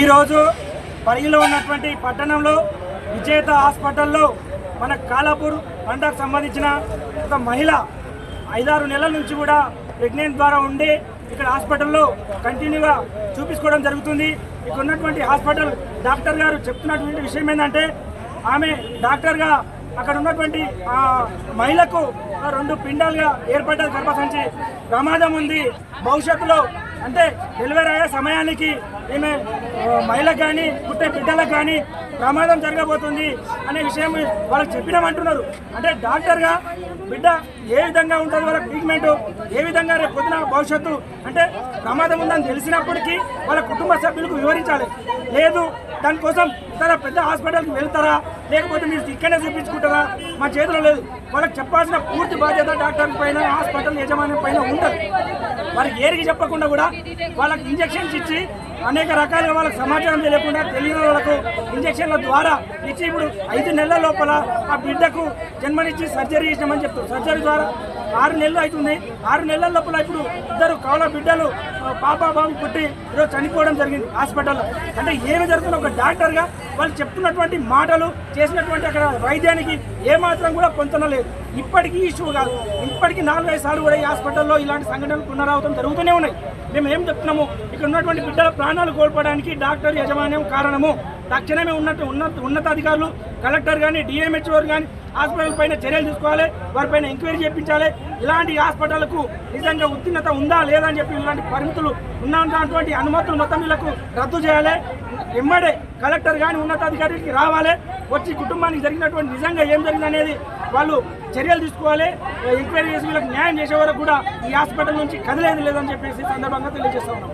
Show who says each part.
Speaker 1: ఈరోజు పరిగిలో ఉన్నటువంటి పట్టణంలో విజేత హాస్పిటల్లో మన కాలాపూర్ పంటకు సంబంధించిన ఒక మహిళ ఐదారు నెలల నుంచి కూడా ప్రెగ్నెంట్ ద్వారా ఉండి ఇక్కడ హాస్పిటల్లో కంటిన్యూగా చూపించుకోవడం జరుగుతుంది. ఇక్కడ ఉన్నటువంటి హాస్పిటల్ డాక్టర్ గారు చెప్తున్నటువంటి విషయం ఏంటంటే ఆమె డాక్టర్గా అక్కడ ఉన్నటువంటి ఆ మహిళకు రెండు పిండాలుగా ఏర్పడ్డ గర్భసంచి ప్రమాదం ఉంది. భవిష్యత్తులో అంటే డెలివరీ అయ్యే సమయానికి ఈమె మహిళకు కానీ పుట్టే బిడ్డలకు కానీ ప్రమాదం జరగబోతుంది అనే విషయం వాళ్ళకి చెప్పినామంటున్నారు అంటే డాక్టర్గా బిడ్డ ఏ విధంగా ఉంటుంది వాళ్ళ ట్రీట్మెంట్ ఏ విధంగా రేపు పొద్దున భవిష్యత్తు? అంటే ప్రమాదం ఉందని తెలిసినప్పటికీ వాళ్ళ కుటుంబ సభ్యులకు వివరించాలి. లేదు దానికోసం ఇతర పెద్ద హాస్పిటల్కి వెళ్తారా? లేకపోతే మీరు ఇక్కడే చూపించుకుంటారా? మా చేతిలో లేదు. వాళ్ళకి చెప్పాల్సిన పూర్తి బాధ్యత డాక్టర్ పైన హాస్పిటల్ యజమాని పైన ఉంటుంది వారికి ఏరికి చెప్పకుండా కూడా వాళ్ళకి ఇంజెక్షన్స్ ఇచ్చి అనేక రకాలుగా వాళ్ళకి సమాచారం తెలియకుండా తెలియని వాళ్ళకు ఇంజక్షన్ల ద్వారా ఇచ్చి ఇప్పుడు ఐదు నెలల లోపల ఆ బిడ్డకు జన్మనిచ్చి సర్జరీ చేసినామని చెప్తారు. సర్జరీ ద్వారా ఆరు నెలలు అవుతుంది ఆరు నెలల లోపల ఇప్పుడు ఇద్దరు కవల బిడ్డలు పాప బాబు పుట్టి ఈరోజు చనిపోవడం జరిగింది హాస్పిటల్లో. అంటే ఏమి జరుగుతుందో ఒక డాక్టర్గా వాళ్ళు చెప్తున్నటువంటి మాటలు చేసినటువంటి అక్కడ వైద్యానికి ఏమాత్రం కూడా పొంతన లేదు. ఇప్పటికీ ఇష్యూ కాదు. ఇప్పటికీ నాలుగైదు సార్లు కూడా ఈ హాస్పిటల్లో ఇలాంటి సంఘటనలు పునరావృతం జరుగుతూనే ఉన్నాయి. మేము ఏం చెప్తున్నాము? ఇక్కడ ఉన్నటువంటి బిడ్డల ప్రాణాలు కోల్పోవడానికి డాక్టర్ యజమాన్యం కారణము తక్షణమే ఉన్నట్టు ఉన్నత ఉన్నతాధికారులు కలెక్టర్ కానీ డిఎంహెచ్ఓ కానీ హాస్పిటల్ పైన చర్యలు తీసుకోవాలి వారిపైన ఎంక్వైరీ చేయించాలి ఇలాంటి హాస్పిటల్కు నిజంగా ఉత్తీర్ణత ఉందా లేదా అని చెప్పి ఇలాంటి పరిమితులు ఉన్నటువంటి అనుమతులు మొత్తం వీళ్ళకు రద్దు చేయాలి. ఎమ్మడే కలెక్టర్ కానీ ఉన్నతాధికారికి రావాలి. వచ్చి కుటుంబానికి జరిగినటువంటి నిజంగా ఏం జరిగిందనేది వాళ్ళు చర్యలు తీసుకోవాలి. ఎంక్వైరీ చేసి వీళ్ళకి న్యాయం చేసే వరకు కూడా ఈ హాస్పిటల్ నుంచి కదిలేదు లేదని చెప్పేసి సందర్భంగా తెలియజేస్తా ఉన్నాం.